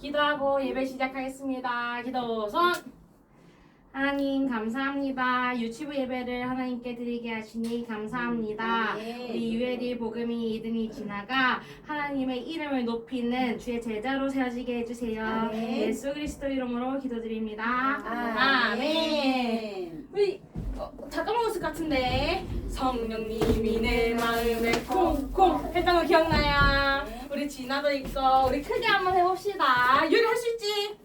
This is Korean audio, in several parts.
기도하고 예배 시작하겠습니다. 기도 손. 하나님 감사합니다. 유치부 예배를 하나님께 드리게 하시니 감사합니다. 네. 우리 유에리 복음이 이듬이 지나가 하나님의 이름을 높이는 주의 제자로 세워지게 해주세요. 예수 그리스도 이름으로 기도드립니다. 아멘. 우리 어, 다 까먹었을 것 같은데 성령님이 내 마음에 콩콩 했던 거 기억나요? 우리 진아도 있고 우리 크게 한번 해봅시다. 유리 할 수 있지?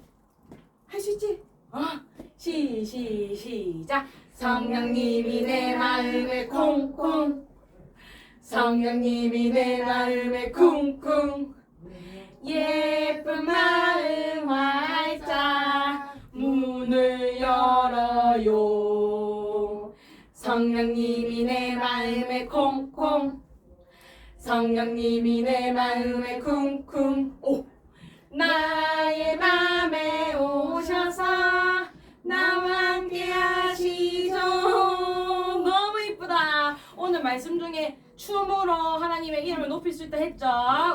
할 수 있지? 어? 시, 시, 시작. 성령님이 내 마음에 콩콩. 성령님이 내 마음에 쿵쿵. 예쁜 마음 활짝 문을 열어요. 성령님이 내 마음에 콩콩. 성령님이 내 마음에 쿵쿵. 오. 나의 맘에 오셔서 나와 함께 하시죠. 너무 이쁘다. 오늘 말씀 중에 춤으로 하나님의 이름을 높일 수 있다 했죠.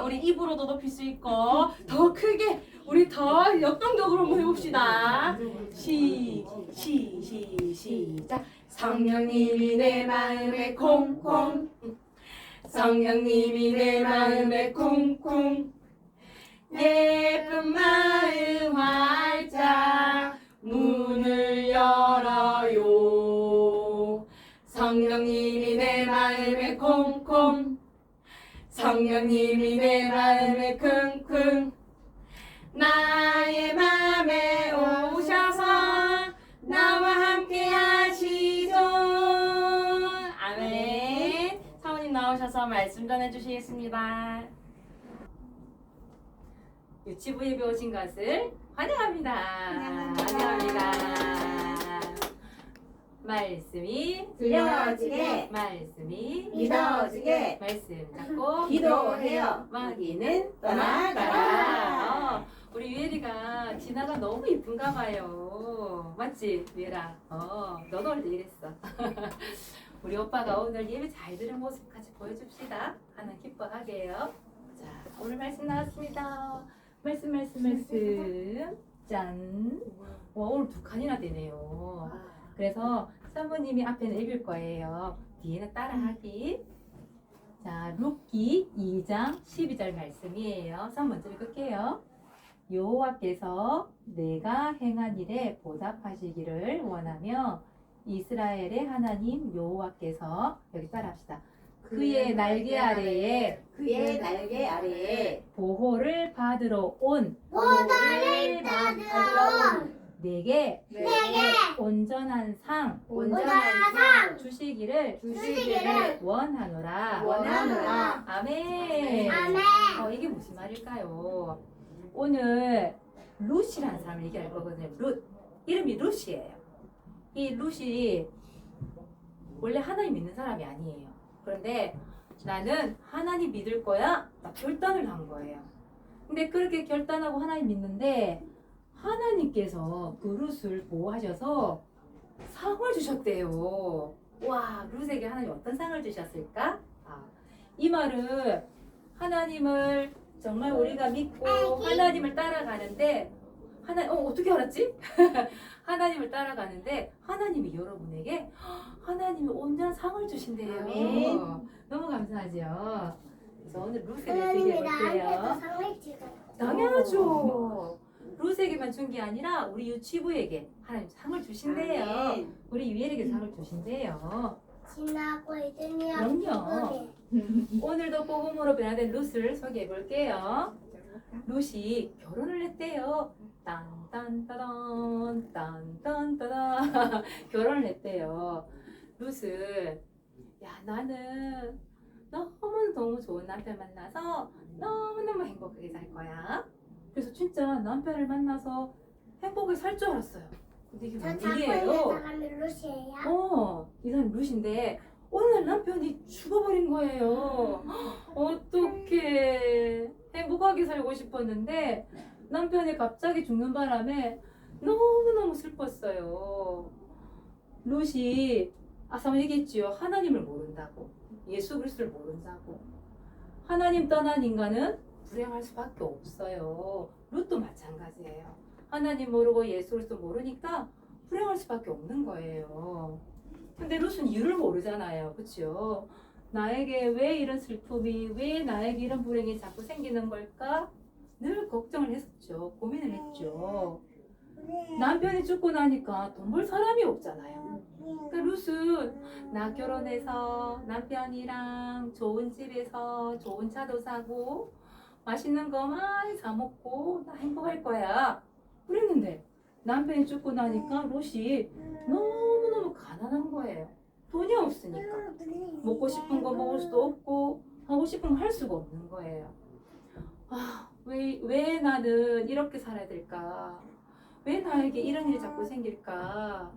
우리 입으로도 높일 수 있고 더 크게 우리 더 역동적으로 한번 해봅시다. 시, 시, 시, 시작. 성령님이 내 마음에 콩콩. 성령님이 내 마음에 쿵쿵. 예쁜 마음 활짝 문을 열어요. 성령님이 내 마음에 콩콩. 성령님이 내 마음에 킁킁. 나의 맘에 말씀 전해 주시겠습니다. 유치부 예배 오신 것을 환영합니다. 환영합니다. 말씀이 들려지게 말씀이 믿어지게 말씀 잡고 기도해요. 마귀는 떠나가라. 어, 우리 유혜리가 진아가 너무 이쁜가 봐요. 맞지, 유혜라? 어, 너도 원래 이랬어. 우리 오빠가 오늘 예배 잘 들은 모습 같이 보여줍시다. 하나 기뻐하게요. 자, 오늘 말씀 나왔습니다. 말씀, 말씀, 말씀. 짠. 와, 오늘 두 칸이나 되네요. 그래서 사모님이 앞에는 읽을 거예요. 뒤에는 따라하기. 자, 룻기 2장 12절 말씀이에요. 선 먼저 읽을게요. 여호와께서 내가 행한 일에 보답하시기를 원하며 이스라엘의 하나님 여호와께서 여기 따라합시다. 그의 날개 아래에 그의 날개 아래에 보호를 받으러 온 보호를 받으러 온 내게 내게 온전한 상 온전한 상 주시기를 주시기를 원하노라. 원하노라. 아멘. 아멘. 어, 이게 무슨 말일까요? 오늘 룻이라는 사람을 얘기할 거거든요. 룻. 이름이 룻이에요. 이 룻이 원래 하나님 믿는 사람이 아니에요. 그런데 나는 하나님 믿을 거야. 딱 결단을 한 거예요. 근데 그렇게 결단하고 하나님 믿는데 하나님께서 그 룻을 보호하셔서 상을 주셨대요. 와, 룻에게 하나님 어떤 상을 주셨을까? 아, 이 말은 하나님을 정말 우리가 믿고 하나님을 따라가는데 하나 어 어떻게 알았지? 하나님을 따라가는데 하나님이 여러분에게 하나님이 온전한 상을 주신대요. 아멘. 너무 감사하죠. 그래서 오늘 룻에 대해서 하나님이 얘기해 볼게요. 나한테도 상을 주셨어. 당연하죠. 룻에게만 준 게 아니라 우리 유치부에게 하나님 상을 주신대요. 아멘. 우리 유엘에게 상을 주신대요. 지나고 그럼요. 오늘도 복음으로 변화된 룻을 소개해 볼게요. 룻이 결혼을 했대요. 딴딴따단 딴딴따단 결혼을 했대요. 룻은 야 나는 너무 너무 좋은 남편 만나서 너무 너무 행복하게 살 거야. 그래서 진짜 남편을 만나서 행복하게 살줄 알았어요. 근데 이게 저뭔 자꾸 있는 일이에요? 사람이 루시예요? 어, 이 사람 루시인데 오늘 남편이 죽어버린 거예요. 어떻게 행복하게 살고 싶었는데 남편이 갑자기 죽는 바람에 너무너무 슬펐어요. 루시 아까 얘기했지요. 하나님을 모른다고. 예수 그리스도를 모른다고. 하나님 떠난 인간은 불행할 수밖에 없어요. 마찬가지. 마찬가지예요. 하나님 모르고 예수 그리스도 모르니까 불행할 수밖에 없는 거예요. 근데 룻은 이유를 모르잖아요. 그렇죠? 나에게 왜 이런 슬픔이 왜 나에게 이런 불행이 자꾸 생기는 걸까? 늘 걱정을 했었죠. 고민을 했죠. 남편이 죽고 나니까 돈 벌 사람이 없잖아요. 그러니까 룻은 나 결혼해서 남편이랑 좋은 집에서 좋은 차도 사고 맛있는 거 많이 사 먹고 나 행복할 거야. 그랬는데 남편이 죽고 나니까 룻이 너무너무 가난한 거예요. 돈이 없으니까. 먹고 싶은 거 먹을 수도 없고 하고 싶은 거 할 수가 없는 거예요. 아, 왜, 왜 나는 이렇게 살아야 될까? 왜 나에게 이런 일이 자꾸 생길까?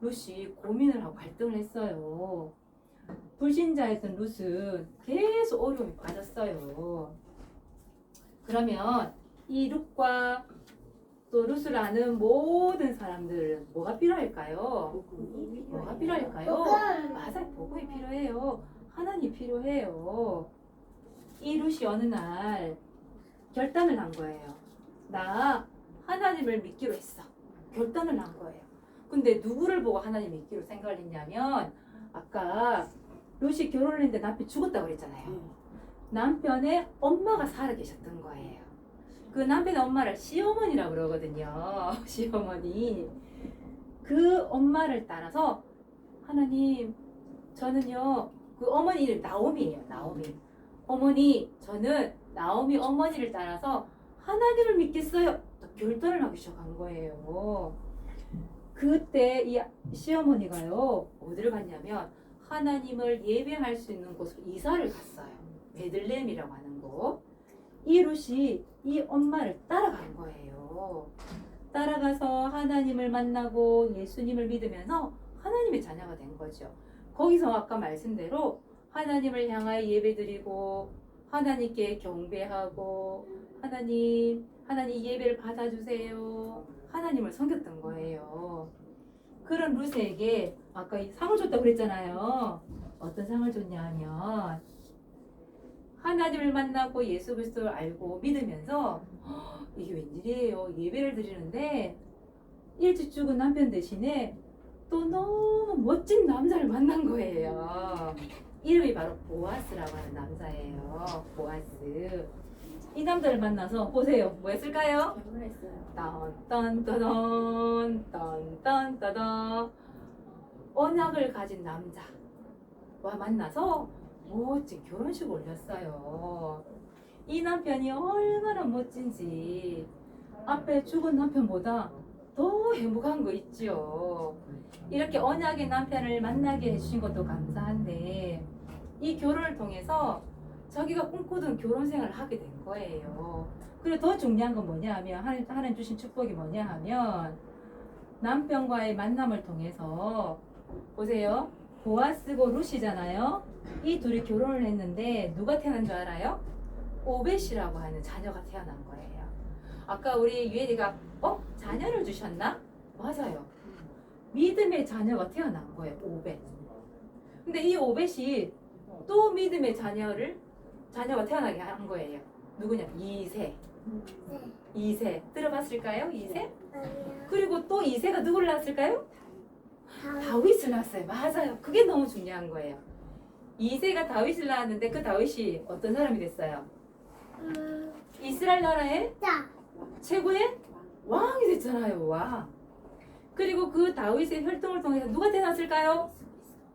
룻이 고민을 하고 갈등을 했어요. 불신자였던 룻은 계속 어려움에 빠졌어요. 그러면 이 룻과 또 룻을 아는 모든 사람들은 뭐가 필요할까요? 뭐가 필요할까요? 맞아요. 복음이 필요해요. 하나님 필요해요. 이 룻이 어느 날 결단을 한 거예요. 나 하나님을 믿기로 했어. 결단을 한 거예요. 근데 누구를 보고 하나님 믿기로 생각을 했냐면 아까 룻이 결혼을 했는데 남편이 죽었다고 그랬잖아요. 남편의 엄마가 살아 계셨던 거예요. 그 남편의 엄마를 시어머니라고 그러거든요. 시어머니. 그 엄마를 따라서 하나님 저는요 그 어머니 이름 나오미예요. 나오미. 어머니 저는 나오미 어머니를 따라서 하나님을 믿겠어요. 또 결단을 하기 시작한 거예요. 그때 이 시어머니가요 어디를 갔냐면 하나님을 예배할 수 있는 곳으로 이사를 갔어요. 베들렘이라고 하는 곳. 이 룻이 이 엄마를 따라간 거예요. 따라가서 하나님을 만나고 예수님을 믿으면서 하나님의 자녀가 된 거죠. 거기서 아까 말씀대로 하나님을 향하여 예배드리고 하나님께 경배하고 하나님 하나님 예배를 받아주세요. 하나님을 섬겼던 거예요. 그런 룻에게 아까 이 상을 줬다고 그랬잖아요. 어떤 상을 줬냐 하면 하나님을 만나고 예수 그리스도를 알고 믿으면서 "헉, 이게 웬일이에요. 예배를 드리는데 일찍 죽은 남편 대신에 또 너무 멋진 남자를 만난 거예요. 이름이 바로 보아스라고 하는 남자예요. 보아스. 이 남자를 만나서 보세요. 뭐 했을까요? 결혼했어요. 딴딴따단 딴딴따단 언약을 가진 남자와 만나서 멋진 결혼식 올렸어요. 이 남편이 얼마나 멋진지 앞에 죽은 남편보다 더 행복한 거 있죠. 이렇게 언약의 남편을 만나게 해주신 것도 감사한데 이 결혼을 통해서 자기가 꿈꾸던 결혼 생활을 하게 된 거예요. 그리고 더 중요한 건 뭐냐 하면 하나님, 주신 축복이 뭐냐 하면 남편과의 만남을 통해서 보세요. 보아스고 루시잖아요. 이 둘이 결혼을 했는데 누가 태어난 줄 알아요? 오벳이라고 하는 자녀가 태어난 거예요. 아까 우리 유혜리가 어? 자녀를 주셨나? 맞아요. 믿음의 자녀가 태어난 거예요. 오벳. 근데 이 오벳이 또 믿음의 자녀를 자녀가 태어나게 한 거예요. 누구냐? 이세. 이세. 들어봤을까요? 이세? 그리고 또 이세가 누구를 낳았을까요? 다윗을 낳았어요. 맞아요. 그게 너무 중요한 거예요. 이세가 다윗을 낳았는데 그 다윗이 어떤 사람이 됐어요? 이스라엘 나라의 최고의 왕이 됐잖아요. 왕. 그리고 그 다윗의 혈통을 통해서 누가 태어났을까요?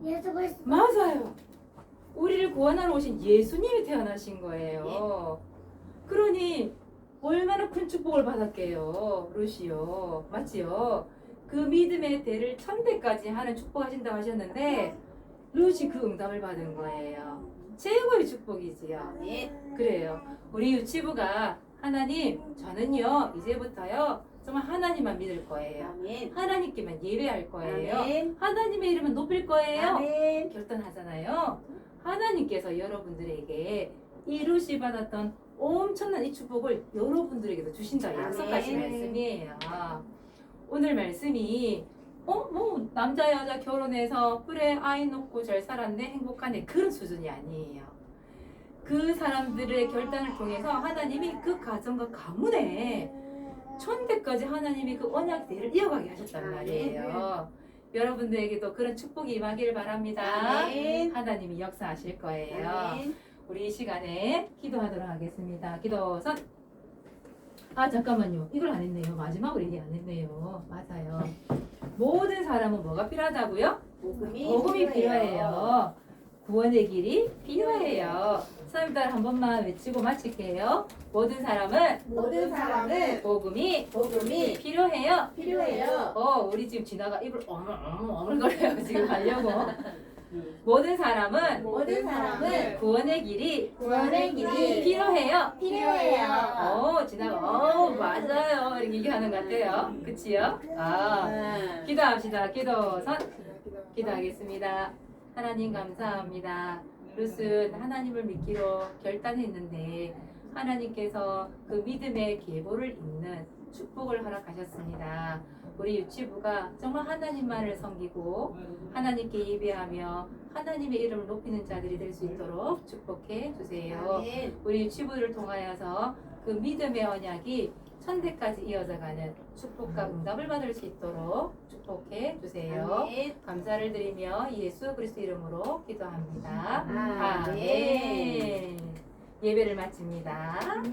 예수 그리스도 맞아요. 우리를 구원하러 오신 예수님이 태어나신 거예요. 그러니 얼마나 큰 축복을 받았게요, 루시요. 맞지요? 그 믿음의 대를 천대까지 하는 축복하신다고 하셨는데 루시 그 응답을 받은 거예요. 최고의 축복이지요. 아멘. 그래요. 우리 유치부가 하나님, 저는요 이제부터요 정말 하나님만 믿을 거예요. 아멘. 하나님께만 예배할 거예요. 아멘. 하나님의 이름은 높일 거예요. 아멘. 결단하잖아요. 하나님께서 여러분들에게 이루시 받았던 엄청난 이 축복을 여러분들에게도 주신다. 약속하신 말씀이에요. 오늘 말씀이 어? 뭐 남자 여자 결혼해서 그래 아이 놓고 잘 살았네 행복하네 그런 수준이 아니에요. 그 사람들의 결단을 통해서 하나님이 그 가정과 가문에 천대까지 하나님이 그 언약대를 이어가게 하셨단. 말이에요. 여러분들에게도 그런 축복이 임하기를 바랍니다. 아멘. 하나님이 역사하실 거예요. 아멘. 우리 이 시간에 기도하도록 하겠습니다. 기도 선. 아 잠깐만요. 이걸 안 했네요. 마지막으로 얘기 안 했네요. 맞아요. 모든 사람은 뭐가 필요하다고요? 복음이, 복음이 필요해요. 구원의 길이 필요해요. 선생님들 한 번만 외치고 마칠게요. 모든 사람은 모든 사람은 복음이 복음이 필요해요. 필요해요. 어, 우리 지금 지나가 입을 어물어물어물거려요. 지금 가려고. 모든 사람은 모든 사람은 구원의 길이 구원의 길이 필요해요. 필요해요. 어, 지나가. 어, 맞아요. 이렇게 얘기하는 것 같아요. 그치요? 아, 아. 기도합시다. 기도 선. 기도하겠습니다. 하나님 감사합니다. 루스 하나님을 믿기로 결단했는데 하나님께서 그 믿음의 계보를 잇는 축복을 허락하셨습니다. 우리 유치부가 정말 하나님만을 섬기고 하나님께 예배하며 하나님의 이름을 높이는 자들이 될 수 있도록 축복해 주세요. 우리 유치부를 통하여서 그 믿음의 언약이 천대까지 이어져가는 축복과 응답을 받을 수 있도록 축복해 주세요. 아멘. 감사를 드리며 예수 그리스도 이름으로 기도합니다. 아멘. 아멘. 예배를 마칩니다.